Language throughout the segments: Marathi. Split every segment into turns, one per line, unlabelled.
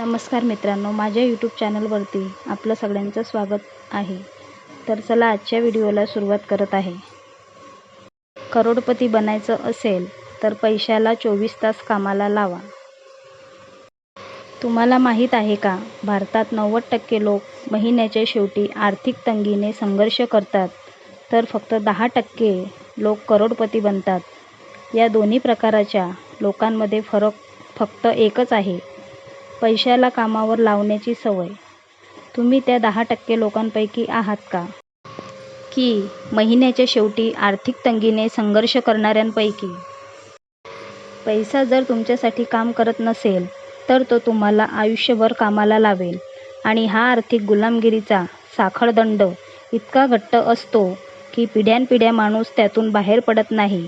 नमस्कार मित्रांनो माझ्या यूट्यूब चॅनलवरती आपलं सगळ्यांचं स्वागत आहे. तर चला आजच्या व्हिडिओला सुरुवात करत आहे. करोडपती बनायचं असेल तर पैशाला चोवीस तास कामाला लावा. तुम्हाला माहीत आहे का भारतात नव्वद टक्के लोक महिन्याच्या शेवटी आर्थिक तंगीने संघर्ष करतात तर फक्त दहा टक्के लोक करोडपती बनतात. या दोन्ही प्रकाराच्या लोकांमध्ये फरक फक्त एकच आहे. पैशाला कामावर लावण्याची सवय. तुम्ही त्या दहा टक्के लोकांपैकी आहात का? की महिन्याच्या शेवटी आर्थिक तंगीने संघर्ष करणाऱ्यांपैकी? पैसा जर तुमच्यासाठी काम करत नसेल तर तो तुम्हाला आयुष्यभर कामाला लावेल. आणि हा आर्थिक गुलामगिरीचा साखळदंड इतका घट्ट असतो की पिढ्यानपिढ्या माणूस त्यातून बाहेर पडत नाही.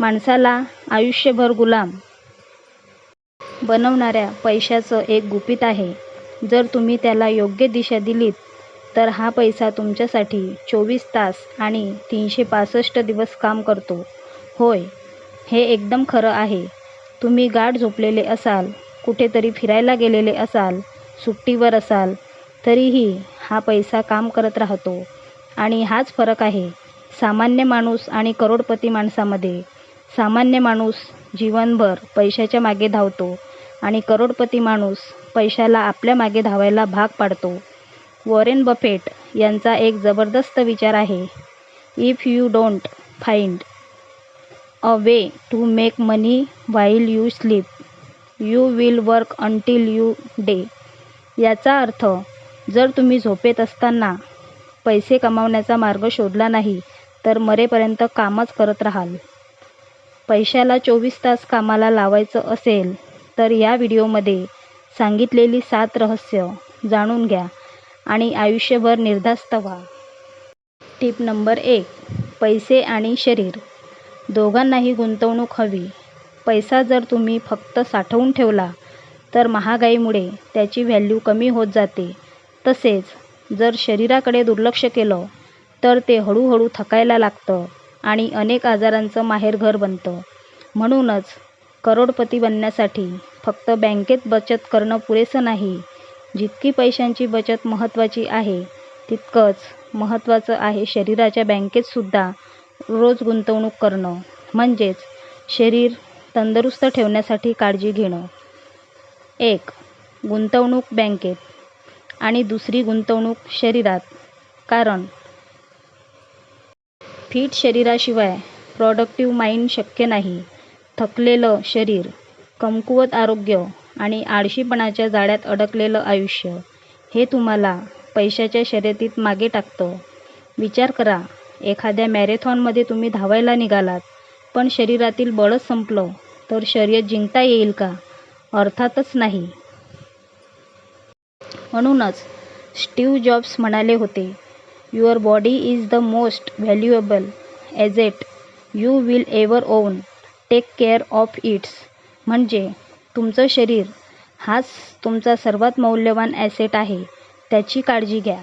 माणसाला आयुष्यभर गुलाम बनवणाऱ्या पैशाचं एक गुपित आहे. जर तुम्ही त्याला योग्य दिशा दिलीत तर हा पैसा तुमच्यासाठी चोवीस तास आणि तीनशे पासष्ट दिवस काम करतो. होय हे एकदम खरं आहे. तुम्ही गाढ झोपलेले असाल कुठेतरी फिरायला गेलेले असाल सुट्टीवर असाल तरीही हा पैसा काम करत राहतो. आणि हाच फरक आहे. सामान्य माणूस आणि करोडपती माणसामध्ये सामान्य माणूस जीवनभर पैशाच्या मागे धावतो आणि करोडपती माणूस पैशाला आपल्या मागे धावायला भाग पाडतो. वॉरेन बफेट यांचा एक जबरदस्त विचार आहे. If you don't find a way to make money while you sleep you will work until you die. याचा अर्थ जर तुम्ही झोपेत असताना पैसे कमावण्याचा मार्ग शोधला नाही तर मरेपर्यंत कामच करत राहाल. पैशाला चोवीस तास कामाला लावायचं असेल तर या व्हिडिओमध्ये सांगितलेली सात रहस्य जाणून घ्या आणि आयुष्यभर निर्धास्त व्हा. टीप नंबर एक पैसे आणि शरीर. दोघांनाही गुंतवणूक हवी. पैसा जर तुम्ही फक्त साठवून ठेवला तर महागाईमुळे त्याची व्हॅल्यू कमी होत जाते. तसेच जर शरीराकडे दुर्लक्ष केलं तर ते हळूहळू थकायला लागतं. आणि अनेक आजारांचं माहेरघर बनतं. म्हणूनच करोडपती बनण्यासाठी फक्त बँकेत बचत करणं पुरेसं नाही. जितकी पैशांची बचत महत्त्वाची आहे तितकंच महत्त्वाचं आहे शरीराच्या बँकेतसुद्धा रोज गुंतवणूक करणं. म्हणजेच शरीर तंदुरुस्त ठेवण्यासाठी काळजी घेणं. एक गुंतवणूक बँकेत. आणि दुसरी गुंतवणूक शरीरात. कारण फिट शरीराशिवाय प्रॉडक्टिव्ह माइंड शक्य नाही. थकलेलं शरीर कमकुवत आरोग्य आणि आळशीपणाच्या जाळ्यात अडकलेलं आयुष्य हे तुम्हाला पैशाच्या शर्यतीत मागे टाकतं. विचार करा एखाद्या मॅरेथॉनमध्ये तुम्ही धावायला निघालात पण शरीरातील बळच संपलं तर शर्यत जिंकता येईल का? अर्थातच नाही. म्हणूनच स्टीव्ह जॉब्स म्हणाले होते your body is the most valuable asset you will ever own take care of its म्हणजे तुमचं शरीर हाच तुमचा सर्वात मौल्यवान ॲसेट आहे. त्याची काळजी घ्या.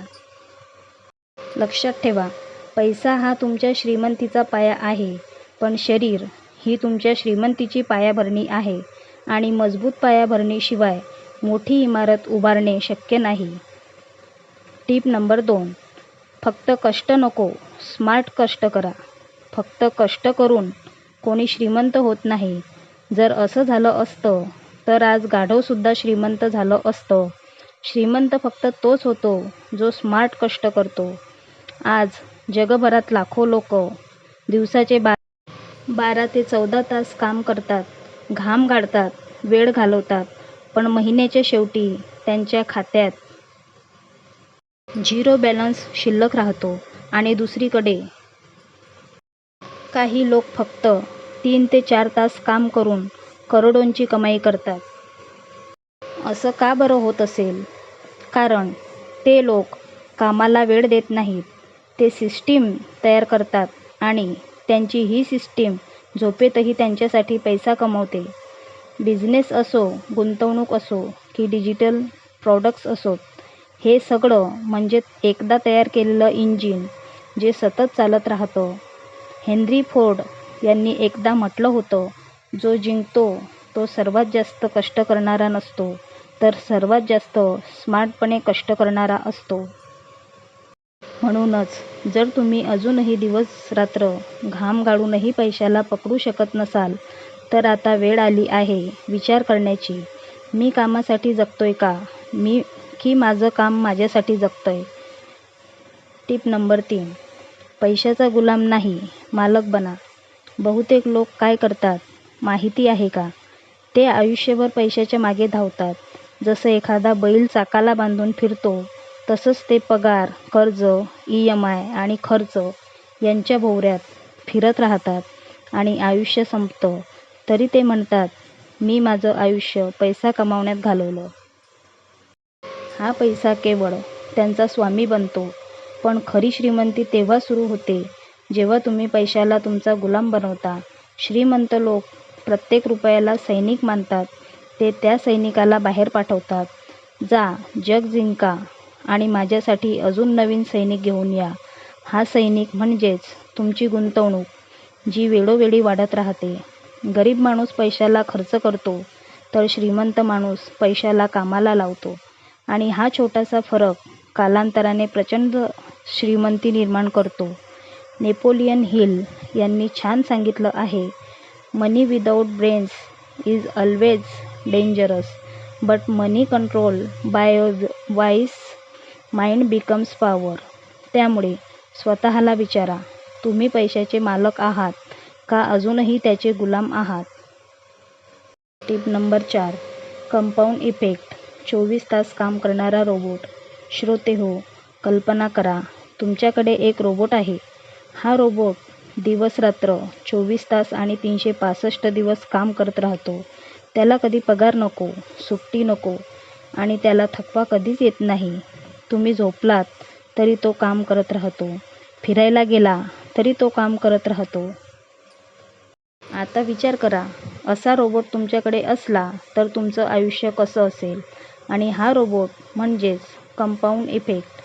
लक्षात ठेवा पैसा हा तुमच्या श्रीमंतीचा पाया आहे पण शरीर ही तुमच्या श्रीमंतीची पायाभरणी आहे आणि मजबूत पायाभरणीशिवाय मोठी इमारत उभारणे शक्य नाही. टीप नंबर दोन. फक्त कष्ट नको स्मार्ट कष्ट करा. फक्त कष्ट करून कोणी श्रीमंत होत नाही. जर असं झालं असतं तर आज गाढवसुद्धा श्रीमंत झालं असतं. श्रीमंत फक्त तोच होतो जो स्मार्ट कष्ट करतो. आज जगभरात लाखो लोक दिवसाचे बा बारा ते चौदा तास काम करतात घाम गाडतात वेळ घालवतात पण महिन्याच्या शेवटी त्यांच्या खात्यात झिरो बॅलन्स शिल्लक राहतो आणि दुसरीकडे काही लोक फक्त तीन ते चार तास काम करून करोडोंची कमाई करतात. असं का बरं होत असेल? कारण ते लोक कामाला वेळ देत नाहीत. ते सिस्टीम तयार करतात आणि त्यांची ही सिस्टीम झोपेतही त्यांच्यासाठी पैसा कमवते. बिझनेस असो गुंतवणूक असो की डिजिटल प्रॉडक्ट्स असोत हे सगळं म्हणजे एकदा तयार केलेलं इंजिन जे सतत चालत राहतं. हेनरी फोर्ड यांनी एकदा म्हटलं होतं जो जिंकतो तो सर्वात जास्त कष्ट करणारा नसतो तर सर्वात जास्त स्मार्टपणे कष्ट करणारा असतो. म्हणूनच जर तुम्ही अजूनही दिवस-रात्र घाम गाळूनही पैशाला पकडू शकत नसाल, तर आता वेळ आली आहे विचार करण्याची, मी कामासाठी जगतोय का, मी की माझं काम माझ्यासाठी जगतंय? टीप नंबर तीन. पैशाचा गुलाम नाही, मालक बना. बहुतेक लोक काय करतात, माहिती आहे का? ते आयुष्यभर पैशाच्या मागे धावतात. जसं एखादा बैल चाकाला बांधून फिरतो, तसंच ते पगार, कर्ज, ई एम आय आणि खर्च यांच्या भोवऱ्यात फिरत राहतात आणि आयुष्य संपतं तरी ते म्हणतात, मी माझं आयुष्य पैसा कमावण्यात घालवलं. हा पैसा केवळ त्यांचा स्वामी बनतो. पण खरी श्रीमंती तेव्हा सुरू होते, जेव्हा तुम्ही पैशाला तुमचा गुलाम बनवता. श्रीमंत लोक प्रत्येक रुपयाला सैनिक मानतात. ते त्या सैनिकाला बाहेर पाठवतात, जा जग जिंका आणि माझ्यासाठी अजून नवीन सैनिक घेऊन या. हा सैनिक म्हणजेच तुमची गुंतवणूक, जी वेळोवेळी वाढत राहते. गरीब माणूस पैशाला खर्च करतो, तर श्रीमंत माणूस पैशाला कामाला लावतो आणि हा छोटासा फरक कालांतराने प्रचंड श्रीमंती निर्माण करतो. नेपोलियन हिल यांनी छान सांगितलं आहे, money without brains is always dangerous, but money controlled by wise mind becomes power. त्यामुळे स्वतःला विचारा, तुम्ही पैशाचे मालक आहात का अजूनही त्याचे गुलाम आहात? टीप नंबर चार. कंपाऊंड इफेक्ट चोवीस तास काम करणारा रोबोट. श्रोते हो कल्पना करा, तुमच्याकडे एक रोबोट आहे. हा रोबोट दिवस-रात्र चोवीस तास आणि तीनशे पासष्ट दिवस काम करत राहतो. त्याला कधी पगार नको, सुट्टी नको आणि त्याला थकवा कधीच येत नाही. तुम्ही झोपलात तरी तो काम करत राहतो, फिरायला गेला तरी तो काम करत राहतो. आता विचार करा, असा रोबोट तुमच्याकडे असला तर तुमचं आयुष्य कसं असेल? आणि हा रोबोट म्हणजेच कंपाऊंड इफेक्ट.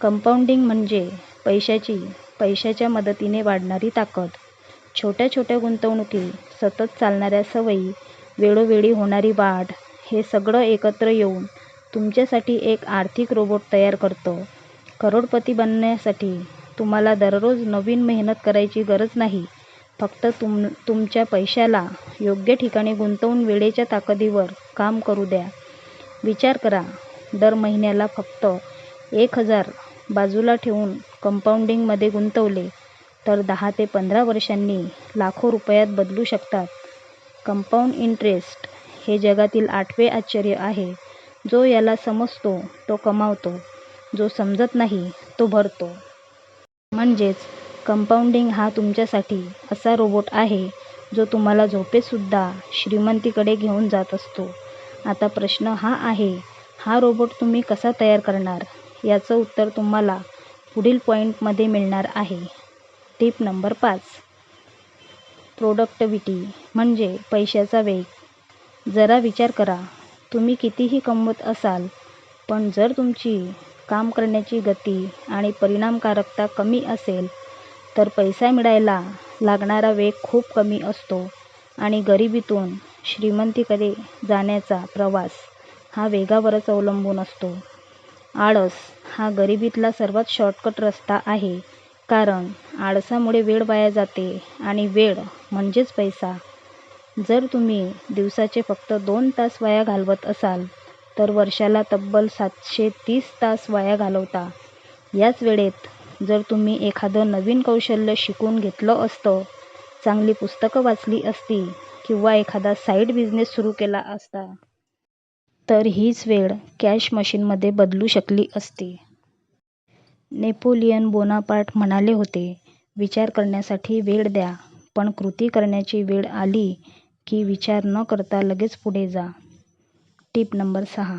कंपाऊंडिंग म्हणजे पैशाची पैशाच्या मदतीने वाढणारी ताकद. छोट्या छोट्या गुंतवणुकी, सतत चालणाऱ्या सवयी, वेळोवेळी होणारी वाढ हे सगळं एकत्र येऊन तुमच्यासाठी एक आर्थिक रोबोट तयार करतं. करोडपती बनण्यासाठी तुम्हाला दररोज नवीन मेहनत करायची गरज नाही, फक्त तुम तुमच्या पैशाला योग्य ठिकाणी गुंतवून वेळेच्या ताकदीवर काम करू द्या. विचार करा, दर महिन्याला फक्त एक हजार बाजूला ठेवून कंपाऊंडिंगमध्ये गुंतवले, तर दहा ते पंधरा वर्षांनी लाखो रुपयात बदलू शकतात. कंपाऊंड इंटरेस्ट हे जगातील आठवे आश्चर्य आहे. जो याला समजतो तो कमावतो, जो समजत नाही तो भरतो. म्हणजेच कंपाऊंडिंग हा तुमच्यासाठी असा रोबोट आहे, जो तुम्हाला झोपेतसुद्धा श्रीमंतीकडे घेऊन जात असतो. आता प्रश्न हा आहे, हा रोबोट तुम्ही कसा तयार करणार? याचं उत्तर तुम्हाला पुढील पॉईंटमध्ये मिळणार आहे. टीप नंबर पाच. प्रोडक्टिव्हिटी म्हणजे पैशाचा वेग. जरा विचार करा, तुम्ही कितीही कमवत असाल, पण जर तुमची काम करण्याची गती आणि परिणामकारकता कमी असेल, तर पैसा मिळायला लागणारा वेग खूप कमी असतो आणि गरिबीतून श्रीमंतीकडे जाण्याचा प्रवास हा वेगावरच अवलंबून असतो. आळस हा गरिबीतला सर्वात शॉर्टकट रस्ता आहे, कारण आळसामुळे वेळ वाया जाते आणि वेळ म्हणजेच पैसा. जर तुम्ही दिवसाचे फक्त दोन तास वाया घालवत असाल, तर वर्षाला तब्बल सातशे तीस तास वाया घालवता. याच वेळेत जर तुम्ही एखादं नवीन कौशल्य शिकून घेतलं असतं, चांगली पुस्तकं वाचली असती किंवा एखादा साईड बिझनेस सुरू केला असता. तर हीच वेळ कॅश मशीनमध्ये बदलू शकली असती. नेपोलियन बोनापार्ट म्हणाले होते, विचार करण्यासाठी वेळ द्या, पण कृती करण्याची वेळ आली की विचार न करता लगेच पुढे जा. टीप नंबर सहा.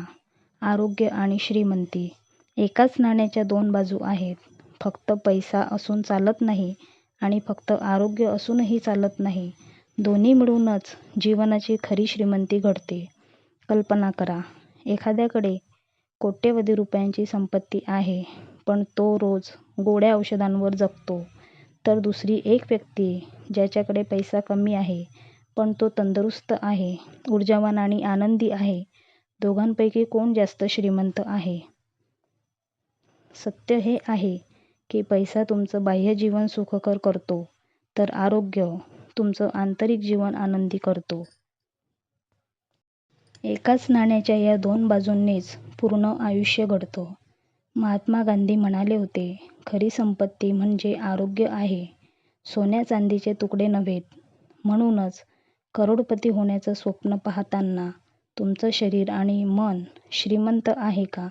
आरोग्य आणि श्रीमंती एकाच नाण्याच्या दोन बाजू आहेत. फक्त पैसा असून चालत नाही आणि फक्त आरोग्य असूनही चालत नाही. दोन्ही मिळूनच जीवनाची खरी श्रीमंती घडते. कल्पना करा, एखाद्याकडे कोट्यवधी रुपयांची संपत्ती आहे, पण तो रोज गोड्या औषधांवर जगतो. तर दुसरी एक व्यक्ती, ज्याच्याकडे पैसा कमी आहे, पण तो तंदुरुस्त आहे, ऊर्जावान आणि आनंदी आहे. दोघांपैकी कोण जास्त श्रीमंत आहे सत्य हे आहे की पैसा तुमचं बाह्य जीवन सुखकर करतो तर आरोग्य तुमचं आंतरिक जीवन आनंदी करतो. एकाच नाण्याच्या या दोन बाजूंनीच पूर्ण आयुष्य घडतं. महात्मा गांधी म्हणाले होते खरी संपत्ती म्हणजे आरोग्य आहे. सोन्या चांदीचे तुकडे नव्हेत म्हणूनच करोडपती होण्याचं स्वप्न पाहताना तुमचं शरीर आणि मन श्रीमंत आहे का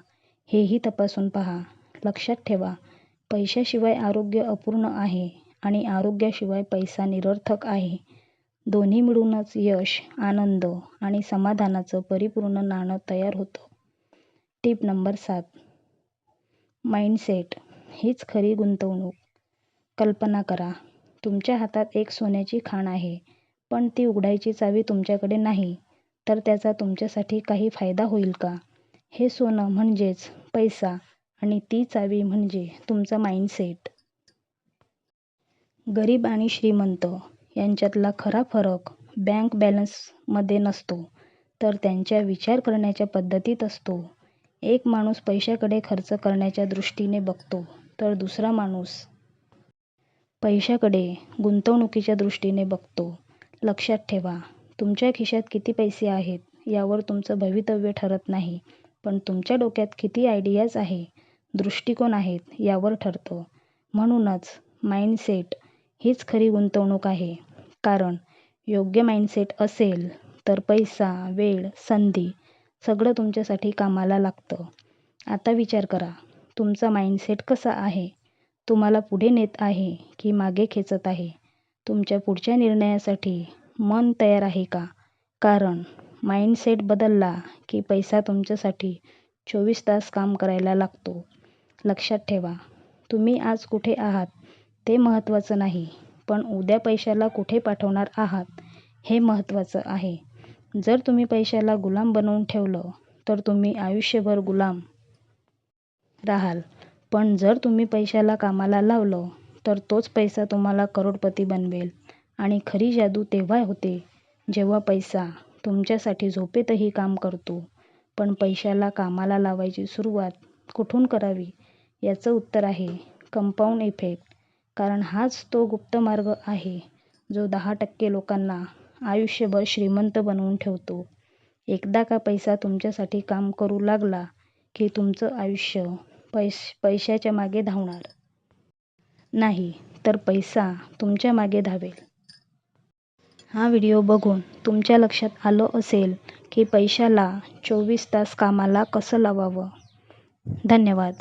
हेही तपासून पहा. लक्षात ठेवा पैशाशिवाय आरोग्य अपूर्ण आहे. आणि आरोग्याशिवाय पैसा निरर्थक आहे. दोन्ही मिळूनच यश आनंद आणि समाधानाचं परिपूर्ण नाणं तयार होतं. टीप नंबर सात. माइंडसेट. हीच खरी गुंतवणूक. कल्पना करा तुमच्या हातात एक सोन्याची खाण आहे पण ती उघडायची चावी तुमच्याकडे नाही तर त्याचा तुमच्यासाठी काही फायदा होईल का? हे सोनं म्हणजेच पैसा आणि ती चावी म्हणजे तुमचा माइंडसेट. गरीब आणि श्रीमंत यांच्यातला खरा फरक बँक बॅलन्समध्ये नसतो तर त्यांच्या विचार करण्याच्या पद्धतीत असतो. एक माणूस पैशाकडे खर्च करण्याच्या दृष्टीने बघतो तर दुसरा माणूस पैशाकडे गुंतवणुकीच्या दृष्टीने बघतो. लक्षात ठेवा तुमच्या खिशात किती पैसे आहेत यावर तुमचं भवितव्य ठरत नाही पण तुमच्या डोक्यात किती आयडियाज आहे दृष्टिकोन आहेत यावर ठरतं. म्हणूनच माइंडसेट हीच खरी गुंतवणूक आहे. कारण योग्य माइंडसेट असेल तर पैसा वेळ संधी सगळं तुमच्यासाठी कामाला लागतं. आता विचार करा तुमचा माइंडसेट कसा आहे? तुम्हाला पुढे नेत आहे की मागे खेचत आहे? तुमच्या पुढच्या निर्णयासाठी मन तयार आहे का? कारण माइंडसेट बदलला की पैसा तुमच्यासाठी चोवीस तास काम करायला लागतो. लक्षात ठेवा तुम्ही आज कुठे आहात? ते महत्त्वाचं नाही. पण उद्या पैशाला कुठे पाठवणार आहात हे महत्त्वाचं आहे. जर तुम्ही पैशाला गुलाम बनवून ठेवलं तर तुम्ही आयुष्यभर गुलाम राहाल. पण जर तुम्ही पैशाला कामाला लावलं तर तोच पैसा तुम्हाला करोडपती बनवेल. आणि खरी जादू तेव्हा होते जेव्हा पैसा तुमच्यासाठी झोपेतही काम करतो. पण पैशाला कामाला लावायची सुरुवात कुठून करावी? याचं उत्तर आहे कंपाऊंड इफेक्ट. कारण हाच तो गुप्त मार्ग आहे जो दहा टक्के लोकांना आयुष्यभर श्रीमंत बनवून ठेवतो. एकदा का पैसा तुमच्यासाठी काम करू लागला की तुमचं आयुष्य पैश पैशाच्या मागे धावणार? नाही तर पैसा तुमच्या मागे धावेल. हा व्हिडिओ बघून तुमच्या लक्षात आलं असेल की पैशाला चोवीस तास कामाला कसं लावावं? धन्यवाद.